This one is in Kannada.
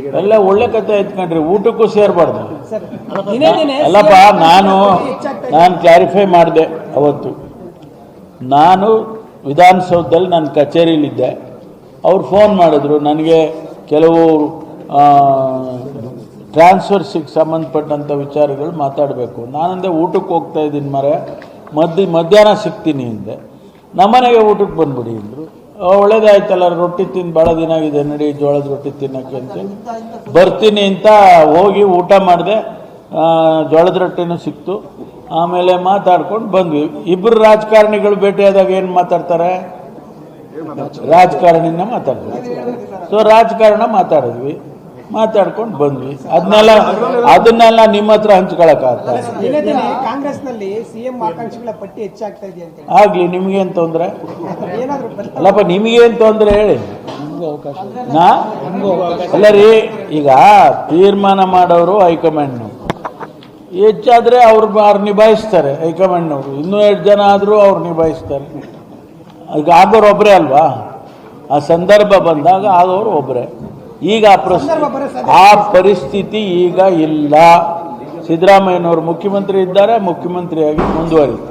ಎಲ್ಲ ಒಳ್ಳೆ ಕತೆ ಎತ್ಕೊಂಡ್ರಿ ಊಟಕ್ಕೂ ಸೇರ್ಬಾರ್ದು. ಅಲ್ಲಪ್ಪ ನಾನು ನಾನು ಕ್ಲಾರಿಫೈ ಮಾಡಿದೆ ಅವತ್ತು. ನಾನು ವಿಧಾನಸೌಧದಲ್ಲಿ ನನ್ನ ಕಚೇರಿಯಲ್ಲಿದ್ದೆ. ಅವ್ರು ಫೋನ್ ಮಾಡಿದ್ರು ನನಗೆ ಕೆಲವು ಟ್ರಾನ್ಸ್ಫರ್ಸಿಗೆ ಸಂಬಂಧಪಟ್ಟಂಥ ವಿಚಾರಗಳು ಮಾತಾಡಬೇಕು. ನಾನಂದೆ ಊಟಕ್ಕೆ ಹೋಗ್ತಾ ಇದ್ದೀನಿ ಮರೆ. ಮಧ್ಯ ಮಧ್ಯಾಹ್ನ ಸಿಗ್ತೀನಿ ಅಂದೆ. ನಮ್ಮನೆಗೆ ಊಟಕ್ಕೆ ಬಂದ್ಬಿಡಿ ಅಂದರು. ಒಳ್ಳೇದಾಯ್ತಲ್ಲ, ರೊಟ್ಟಿ ತಿಂದು ಭಾಳ ದಿನ ಆಗಿದೆ, ನಡಿ, ಜೋಳದ ರೊಟ್ಟಿ ತಿನ್ನೋಕ್ಕೆ ಅಂತೇಳಿ ಬರ್ತೀನಿ ಅಂತ ಹೋಗಿ ಊಟ ಮಾಡಿದೆ ಜೋಳದ ರೊಟ್ಟಿನೂ ಸಿಕ್ತು. ಆಮೇಲೆ ಮಾತಾಡ್ಕೊಂಡು ಬಂದ್ವಿ. ಇಬ್ಬರು ರಾಜಕಾರಣಿಗಳು ಭೇಟಿಯಾದಾಗ ಏನು ಮಾತಾಡ್ತಾರೆ? ರಾಜಕಾರಣಿನ ಮಾತಾಡ್ತಾರೆ. ಸೊ ರಾಜಕಾರಣ ಮಾತಾಡಿದ್ವಿ. ಮಾತಾಡ್ಕೊಂಡು ಬಂದ್ವಿ. ಅದನ್ನೆಲ್ಲ ಅದನ್ನೆಲ್ಲ ನಿಮ್ಮ ಹತ್ರ ದಿನೇ ಕಾಂಗ್ರೆಸ್ನಲ್ಲಿ ಸಿಎಂ ಆಕಾಂಕ್ಷಿಗಳ ಪಟ್ಟಿ ಹೆಚ್ಚಾಗ್ತಾ ಇದೆ ಅಂತ ಆಗ್ಲಿ ನಿಮ್ಗೇನು ತೊಂದರೆ? ಅಲ್ಲಪ್ಪ ನಿಮಗೇನು ತೊಂದರೆ ಹೇಳಿ? ನಾ? ಅಲ್ಲ ರೀ ಈಗ ತೀರ್ಮಾನ ಮಾಡೋರು ಹೈಕಮಾಂಡ್ನವ್ರು. ಹೆಚ್ಚಾದರೆ ಅವ್ರು ಅವ್ರು ನಿಭಾಯಿಸ್ತಾರೆ ಹೈಕಮಾಂಡ್ನವರು. ಇನ್ನೂ ಎರಡು ಜನ ಆದರೂ ಅವ್ರು ನಿಭಾಯಿಸ್ತಾರೆ. ಈಗ ಆಗೋರು ಒಬ್ಬರೇ ಅಲ್ವಾ? ಆ ಸಂದರ್ಭ ಬಂದಾಗ ಆಗೋರು ಒಬ್ಬರೇ ಈಗ ಆ ಪ್ರಸ್ ಆ ಪರಿಸ್ಥಿತಿ ಈಗ ಇಲ್ಲ. ಸಿದ್ದರಾಮಯ್ಯನವರು ಮುಖ್ಯಮಂತ್ರಿ ಇದ್ದಾರೆ ಮುಖ್ಯಮಂತ್ರಿಯಾಗಿ ಮುಂದುವರಿತಾರೆ